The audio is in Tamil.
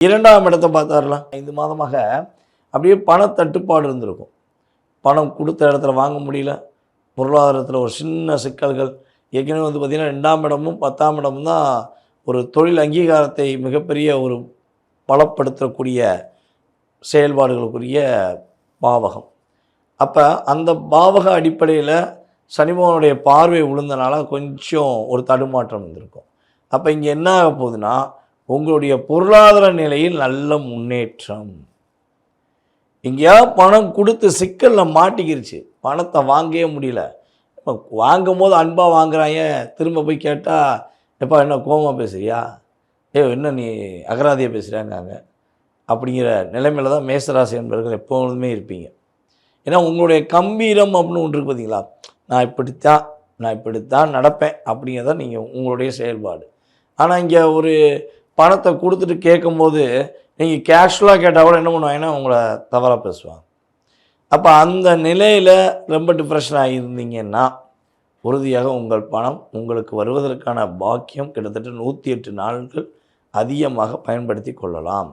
இரண்டாம் இடத்தை பார்த்தாரலாம் ஐந்து மாதமாக அப்படியே பண தட்டுப்பாடு இருந்திருக்கும். பணம் கொடுத்த இடத்துல வாங்க முடியல. பொருளாதாரத்தில் ஒரு சின்ன சிக்கல்கள். ஏற்கனவே வந்து பார்த்திங்கன்னா ரெண்டாம் இடமும் பத்தாம் இடமும் தான் ஒரு தொழில் அங்கீகாரத்தை மிகப்பெரிய ஒரு பலப்படுத்தக்கூடிய செயல்பாடுகளுக்குரிய பாவகம். அப்போ அந்த பாவக அடிப்படையில் சனிமோகனுடைய பார்வை விழுந்தனால கொஞ்சம் ஒரு தடுமாற்றம் இருந்திருக்கும் அப்போ இங்கே என்ன ஆக போகுதுன்னா உங்களுடைய பொருளாதார நிலையில் நல்ல முன்னேற்றம். எங்கேயா பணம் கொடுத்து சிக்கலில் மாட்டிக்கிருச்சு. பணத்தை வாங்கவே முடியல. இப்போ வாங்கும் போது அன்பாக வாங்குறாங்க திரும்ப போய் கேட்டால் எப்பா என்ன கோபமாக பேசுகிறியா ஏ என்ன நீ அகராதியாக பேசுகிறாங்க அப்படிங்கிற நிலைமையில தான் மேசராசி என்பவர்கள் எப்பொழுதுமே இருப்பீங்க. ஏன்னா உங்களுடைய கம்பீரம் அப்படின்னு ஒன்று இருக்கு பார்த்தீங்களா நான் இப்படித்தான் நான் இப்படித்தான் நடப்பேன் அப்படிங்கிறத நீங்கள் உங்களுடைய செயல்பாடு. ஆனால் இங்கே ஒரு பணத்தை கொடுத்துட்டு கேட்கும்போது நீங்கள் கேஷுவலாக கேட்டால் கூட என்ன பண்ணுவாங்கன்னா உங்களை தவறாக பேசுவாங்க. அப்போ அந்த நிலையில் ரொம்ப டிப்ரெஷன் ஆகியிருந்தீங்கன்னா உறுதியாக உங்கள் பணம் உங்களுக்கு வருவதற்கான பாக்கியம் கிட்டத்தட்ட நூற்றி எட்டு நாட்கள் அதிகமாக பயன்படுத்தி கொள்ளலாம்.